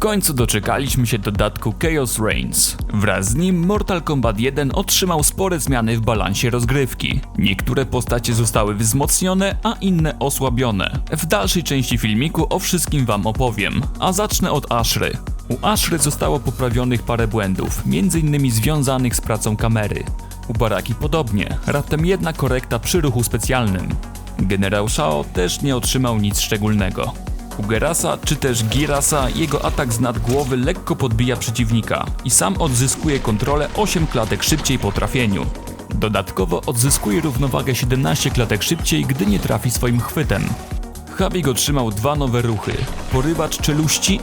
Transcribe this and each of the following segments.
końcu doczekaliśmy się dodatku Chaos Reigns. Wraz z nim Mortal Kombat 1 otrzymał spore zmiany w balansie rozgrywki. Niektóre postacie zostały wzmocnione, a inne osłabione. W dalszej części filmiku o wszystkim wam opowiem, a zacznę od Ashry. U Ashry zostało poprawionych parę błędów, m.in. związanych z pracą kamery. U Baraki podobnie, raptem jedna korekta przy ruchu specjalnym. Generał Shao też nie otrzymał nic szczególnego. Gerasa czy też Girasa jego atak z nad głowy lekko podbija przeciwnika i sam odzyskuje kontrolę 8 klatek szybciej po trafieniu. Dodatkowo odzyskuje równowagę 17 klatek szybciej, gdy nie trafi swoim chwytem. Habig otrzymał dwa nowe ruchy: porywacz czeluści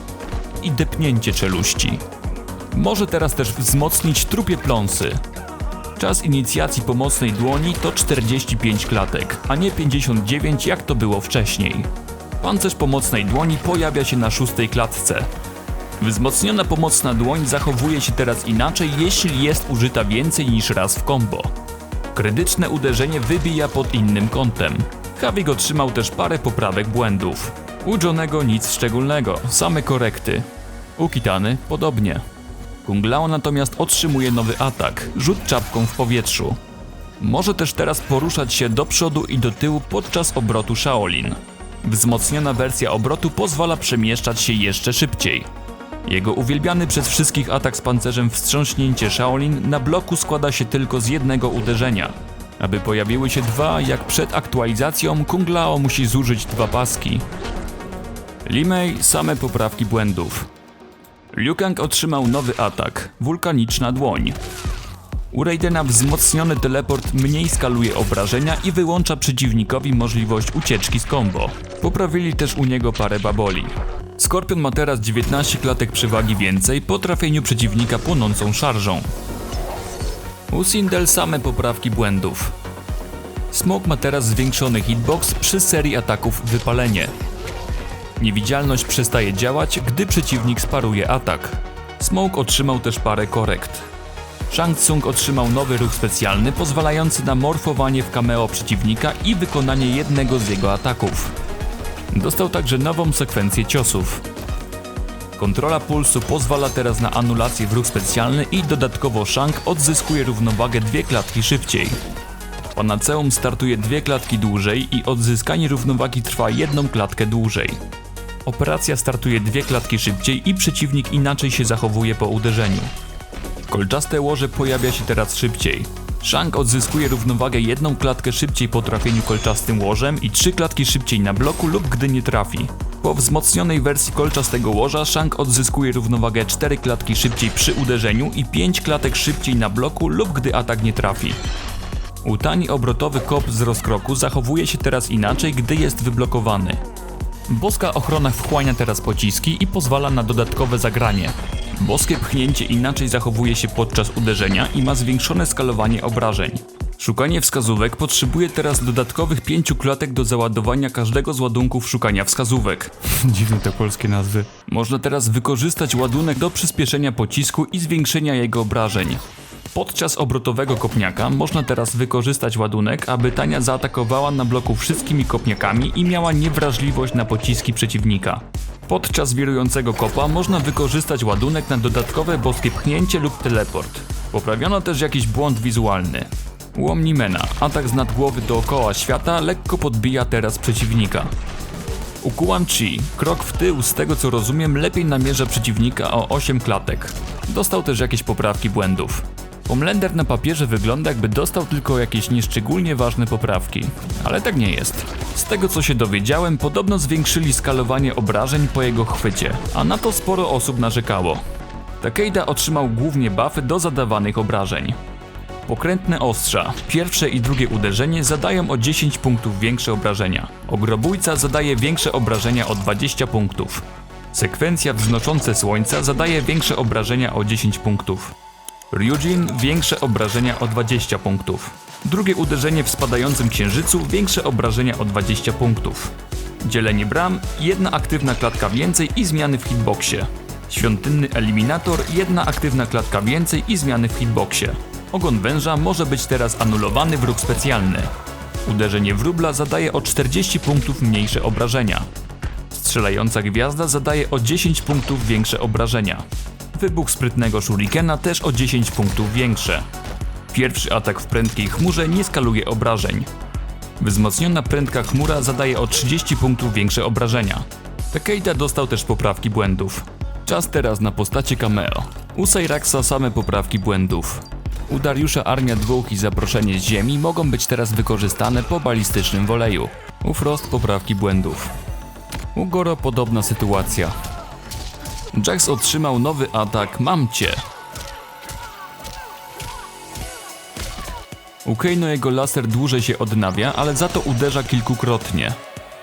i depnięcie czeluści. Może teraz też wzmocnić trupie pląsy. Czas inicjacji pomocnej dłoni to 45 klatek, a nie 59 jak to było wcześniej. Pancerz pomocnej dłoni pojawia się na szóstej klatce. Wzmocniona pomocna dłoń zachowuje się teraz inaczej, jeśli jest użyta więcej niż raz w combo. Krytyczne uderzenie wybija pod innym kątem. Havik otrzymał też parę poprawek błędów. U Johnego nic szczególnego, same korekty. U Kitany podobnie. Kung Lao natomiast otrzymuje nowy atak, rzut czapką w powietrzu. Może też teraz poruszać się do przodu i do tyłu podczas obrotu Shaolin. Wzmocniona wersja obrotu pozwala przemieszczać się jeszcze szybciej. Jego uwielbiany przez wszystkich atak z pancerzem wstrząśnięcie Shaolin na bloku składa się tylko z jednego uderzenia. Aby pojawiły się dwa, jak przed aktualizacją, Kung Lao musi zużyć dwa paski. Limei same poprawki błędów. Liu Kang otrzymał nowy atak, wulkaniczna dłoń. U Raidena wzmocniony teleport mniej skaluje obrażenia i wyłącza przeciwnikowi możliwość ucieczki z combo. Poprawili też u niego parę baboli. Skorpion ma teraz 19 klatek przewagi więcej po trafieniu przeciwnika płonącą szarżą. U Sindel same poprawki błędów. Smoke ma teraz zwiększony hitbox przy serii ataków wypalenie. Niewidzialność przestaje działać, gdy przeciwnik sparuje atak. Smoke otrzymał też parę korekt. Shang Tsung otrzymał nowy ruch specjalny pozwalający na morfowanie w cameo przeciwnika i wykonanie jednego z jego ataków. Dostał także nową sekwencję ciosów. Kontrola pulsu pozwala teraz na anulację w ruch specjalny i dodatkowo Shang odzyskuje równowagę dwie klatki szybciej. Panaceum startuje dwie klatki dłużej i odzyskanie równowagi trwa jedną klatkę dłużej. Operacja startuje dwie klatki szybciej i przeciwnik inaczej się zachowuje po uderzeniu. Kolczaste łoże pojawia się teraz szybciej. Shang odzyskuje równowagę jedną klatkę szybciej po trafieniu kolczastym łożem i trzy klatki szybciej na bloku lub gdy nie trafi. Po wzmocnionej wersji kolczastego łoża Shang odzyskuje równowagę 4 klatki szybciej przy uderzeniu i 5 klatek szybciej na bloku lub gdy atak nie trafi. U tani obrotowy kop z rozkroku zachowuje się teraz inaczej, gdy jest wyblokowany. Boska ochrona wchłania teraz pociski i pozwala na dodatkowe zagranie. Boskie pchnięcie inaczej zachowuje się podczas uderzenia i ma zwiększone skalowanie obrażeń. Szukanie wskazówek potrzebuje teraz dodatkowych 5 klatek do załadowania każdego z ładunków szukania wskazówek. Dziwne te polskie nazwy. Można teraz wykorzystać ładunek do przyspieszenia pocisku i zwiększenia jego obrażeń. Podczas obrotowego kopniaka można teraz wykorzystać ładunek, aby Tania zaatakowała na bloku wszystkimi kopniakami i miała niewrażliwość na pociski przeciwnika. Podczas wirującego kopa można wykorzystać ładunek na dodatkowe boskie pchnięcie lub teleport. Poprawiono też jakiś błąd wizualny. Łomnimena, atak z nadgłowy dookoła świata lekko podbija teraz przeciwnika. U Kuan Chi, krok w tył z tego co rozumiem lepiej namierza przeciwnika o 8 klatek. Dostał też jakieś poprawki błędów. Homelander na papierze wygląda jakby dostał tylko jakieś nieszczególnie ważne poprawki, ale tak nie jest. Z tego co się dowiedziałem, podobno zwiększyli skalowanie obrażeń po jego chwycie, a na to sporo osób narzekało. Takeda otrzymał głównie buffy do zadawanych obrażeń. Pokrętne ostrza, pierwsze i drugie uderzenie zadają o 10 punktów większe obrażenia. Ogrobójca zadaje większe obrażenia o 20 punktów. Sekwencja wznoszące słońca zadaje większe obrażenia o 10 punktów. Ryujin większe obrażenia o 20 punktów. Drugie uderzenie w spadającym księżycu większe obrażenia o 20 punktów. Dzielenie bram, jedna aktywna klatka więcej i zmiany w hitboxie. Świątynny eliminator, jedna aktywna klatka więcej i zmiany w hitboxie. Ogon węża może być teraz anulowany w ruch specjalny. Uderzenie wróbla zadaje o 40 punktów mniejsze obrażenia. strzelająca gwiazda zadaje o 10 punktów większe obrażenia. Wybuch sprytnego shurikena też o 10 punktów większe. Pierwszy atak w prędkiej chmurze nie skaluje obrażeń. Wzmocniona prędka chmura zadaje o 30 punktów większe obrażenia. Takeida dostał też poprawki błędów. Czas teraz na postacie cameo. U Cyraxa same poprawki błędów. U Dariusza Armia Dwóch i Zaproszenie z Ziemi mogą być teraz wykorzystane po balistycznym woleju. U Frost poprawki błędów. U Goro podobna sytuacja. Jax otrzymał nowy atak Mam Cię. U Keino jego laser dłużej się odnawia, ale za to uderza kilkukrotnie.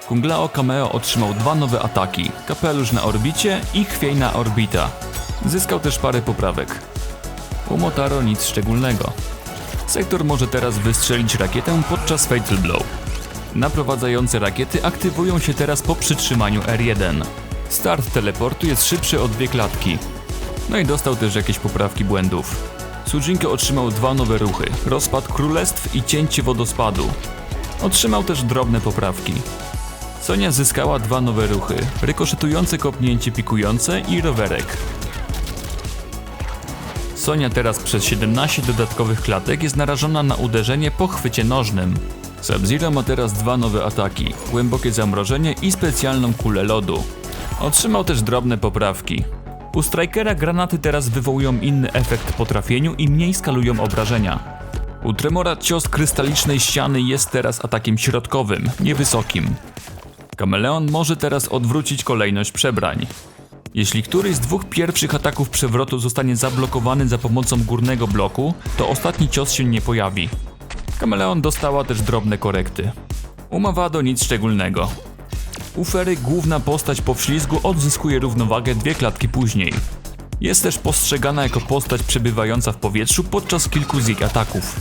Kunglao Cameo otrzymał dwa nowe ataki, kapelusz na orbicie i chwiejna orbita. Zyskał też parę poprawek. U Motaro nic szczególnego. Sektor może teraz wystrzelić rakietę podczas Fatal Blow. Naprowadzające rakiety aktywują się teraz po przytrzymaniu R1. Start teleportu jest szybszy o dwie klatki. No i dostał też jakieś poprawki błędów. Sujinko otrzymał dwa nowe ruchy: rozpad królestw i cięcie wodospadu. Otrzymał też drobne poprawki. Sonia zyskała dwa nowe ruchy: rykoszetujące kopnięcie pikujące i rowerek. Sonia teraz przez 17 dodatkowych klatek jest narażona na uderzenie po chwycie nożnym. Sub-Zero ma teraz dwa nowe ataki: głębokie zamrożenie i specjalną kulę lodu. Otrzymał też drobne poprawki. U Strikera granaty teraz wywołują inny efekt po trafieniu i mniej skalują obrażenia. U Tremora cios krystalicznej ściany jest teraz atakiem środkowym, niewysokim. Kameleon może teraz odwrócić kolejność przebrań. Jeśli któryś z dwóch pierwszych ataków przewrotu zostanie zablokowany za pomocą górnego bloku, to ostatni cios się nie pojawi. Kameleon dostała też drobne korekty. U Mavado nic szczególnego. U Fery główna postać po wślizgu odzyskuje równowagę dwie klatki później. Jest też postrzegana jako postać przebywająca w powietrzu podczas kilku z ich ataków.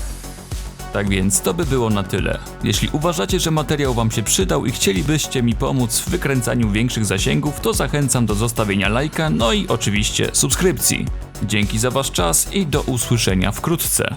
Tak więc to by było na tyle. Jeśli uważacie, że materiał Wam się przydał i chcielibyście mi pomóc w wykręcaniu większych zasięgów, to zachęcam do zostawienia lajka, no i oczywiście subskrypcji. Dzięki za Wasz czas i do usłyszenia wkrótce.